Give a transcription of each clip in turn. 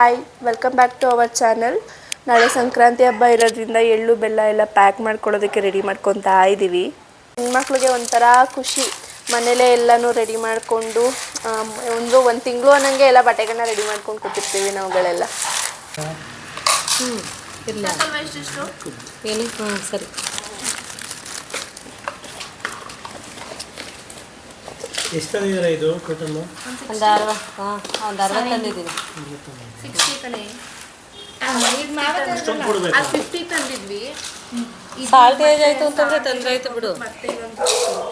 Hi welcome back to our channel ನಾಳೆ ಸಂಕ್ರಾಂತಿ ಹಬ್ಬ ಇರೋದ್ರಿಂದ ಎಳ್ಳು ಬೆಲ್ಲ ಎಲ್ಲ ಪ್ಯಾಕ್ ಮಾಡ್ಕೊಳ್ಳೋದಕ್ಕೆ ರೆಡಿ ಮಾಡ್ಕೊತಾ ಇದ್ದೀವಿ ಹೆಣ್ಮಕ್ಳಿಗೆ ಒಂಥರ ಖುಷಿ. ಮನೇಲೇ ಎಲ್ಲನೂ ರೆಡಿ ಮಾಡಿಕೊಂಡು ಒಂದು ಒಂದು ತಿಂಗಳು ಅನ್ನಂಗೆ ಎಲ್ಲ ಬಟ್ಟೆಗಳನ್ನ ರೆಡಿ ಮಾಡ್ಕೊಂಡು ಕೂತಿರ್ತೀವಿ ನಾವುಗಳೆಲ್ಲ. ಹ್ಞೂ ಇಲ್ಲ ಏನು ಹ್ಞೂ ಸರಿ. ಎಷ್ಟು ತಂದಿದ್ದೀರಾ ಇದು ಟೋಟಲ್ಲು ಒಂದು ಅರವ ಹಾಂ ಒಂದು ಅರವತ್ತು ತಂದಿದ್ದೀನಿ ಅಷ್ಟೊಂದು ಕೊಡಬೇಕಾ. ಫಿಫ್ಟಿ ತಂದಿದ್ವಿ. ಸಾಲ್ಟೇಜ್ ಆಯಿತು ಅಂತಂದರೆ ತೊಂದರೆ ಆಯಿತು ಬಿಡು. ಮತ್ತೆ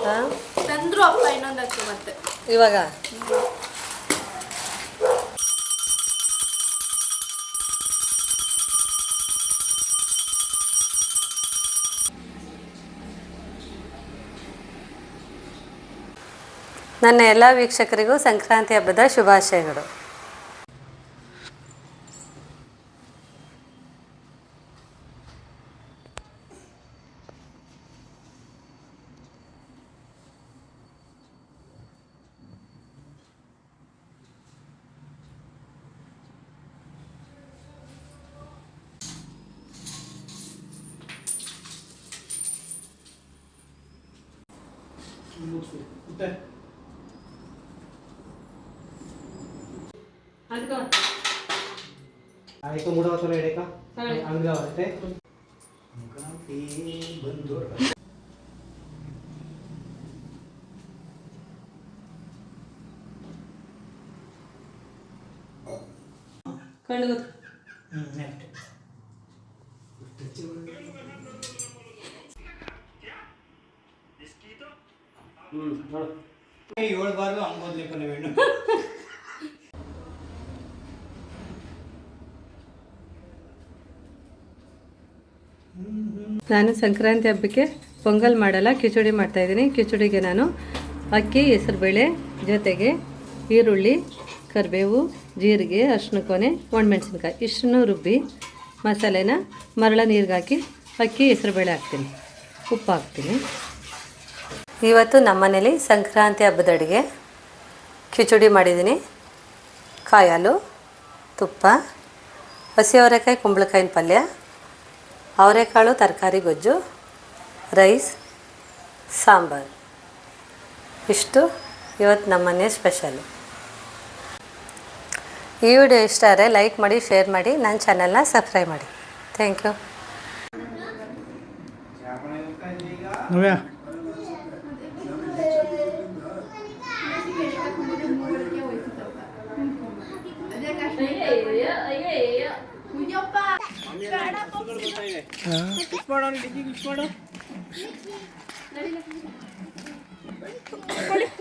ಹಾಂ? ತಂದ್ರು ಅಪ್ಪ ಇನ್ನೊಂದಕ್ಕೆ ಮತ್ತೆ. ಇವಾಗ? ನನ್ನ ಎಲ್ಲ ವೀಕ್ಷಕರಿಗೂ ಸಂಕ್ರಾಂತಿ ಹಬ್ಬದ ಶುಭಾಶಯಗಳು. ಮೂಡ ಹೊತ್ತಲ್ಲ ಎಡೇಕ ಹೇಳಿ. ಹಂಗ ಬರುತ್ತೆ ಕಣ್ಣು ಹ್ಞೂ ನೆಕ್ಸ್ಟ್ ಹ್ಞೂ ನೋಡು ಏಳು ಬಾರ್ದು ಹಂಗೋದ್ಲಿಕ್ಕ ನೀವೇನು ನಾನು ಸಂಕ್ರಾಂತಿ ಹಬ್ಬಕ್ಕೆ ಪೊಂಗಲ್ ಮಾಡಲ್ಲ, ಕಿಚಡಿ ಮಾಡ್ತಾಯಿದ್ದೀನಿ ಕಿಚಡಿಗೆ ನಾನು ಅಕ್ಕಿ, ಹೆಸರುಬೇಳೆ ಜೊತೆಗೆ ಈರುಳ್ಳಿ, ಕರಿಬೇವು, ಜೀರಿಗೆ ಅರಿಶಿನ ಕೊನೆ, ಒಣಮೆಣಸಿನ್ಕಾಯಿ ಇಷ್ಟನ್ನು ರುಬ್ಬಿ ಮಸಾಲೆನ ಮರಳ ನೀರಿಗೆ ಹಾಕಿ ಅಕ್ಕಿ, ಹೆಸರುಬೇಳೆ ಹಾಕ್ತೀನಿ. ಉಪ್ಪು ಹಾಕ್ತೀನಿ ಇವತ್ತು ನಮ್ಮನೇಲಿ ಸಂಕ್ರಾಂತಿ ಹಬ್ಬದ ಅಡುಗೆ. ಕಿಚಡಿ ಮಾಡಿದ್ದೀನಿ. ಕಾಯಿ ಹಾಲು, ತುಪ್ಪ ಹಸಿ ಅವರೆಕಾಯಿ ಕುಂಬಳಕಾಯಿನ ಪಲ್ಯ. ಅವರೆಕಾಳು, ತರಕಾರಿ, ಗೊಜ್ಜು, ರೈಸ್, ಸಾಂಬಾರು. ಇಷ್ಟು ಇವತ್ತು ನಮ್ಮನೆ ಸ್ಪೆಷಲು ಈ ವಿಡಿಯೋ ಇಷ್ಟ ಆದರೆ ಲೈಕ್ ಮಾಡಿ ಶೇರ್ ಮಾಡಿ, ನನ್ನ ಚಾನಲ್ನ ಸಬ್ಸ್ಕ್ರೈಬ್ ಮಾಡಿ. ಥ್ಯಾಂಕ್ ಯು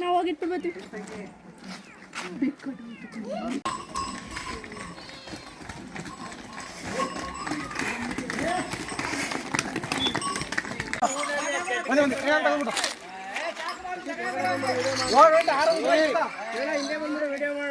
ನಾವು ಹೋಗಿಟ್ಟು ಬರ್ತೀವಿ ಹಿಂದೆ ಬಂದ್ರೆ ವಿಡಿಯೋ ಮಾಡೋಣ